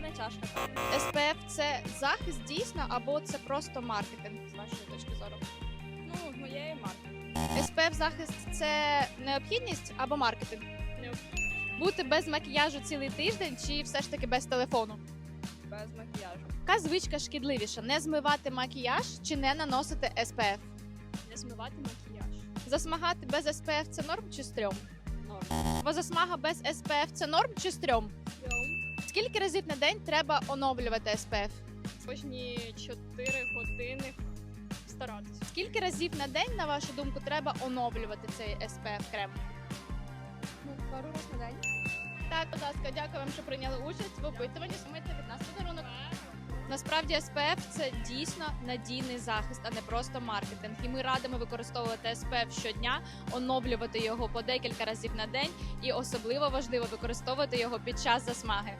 мене чашка. СПФ це захист дійсно або це просто маркетинг з вашої точки зору? Ну, з моєї марки. СПФ захист це необхідність або маркетинг? Необхідно. Бути без макіяжу цілий тиждень чи все ж таки без телефону? Без макіяжу. Яка звичка шкідливіша? Не змивати макіяж чи не наносити СПФ? Не змивати макіяж. Засмагати без СПФ це норм чи стрьом? Норм. Бо засмага без СПФ це норм чи стрьом? Скільки разів на день треба оновлювати СПФ? Кожні 4 години старатися. Скільки разів на день, на вашу думку, треба оновлювати цей SPF крем? Ну, пару разів на день. Так, будь ласка, дякую вам, що прийняли участь в опитуванні. Подарунок. Насправді СПФ – це дійсно надійний захист, а не просто маркетинг. І ми радимо використовувати СПФ щодня, оновлювати його по декілька разів на день, і особливо важливо використовувати його під час засмаги.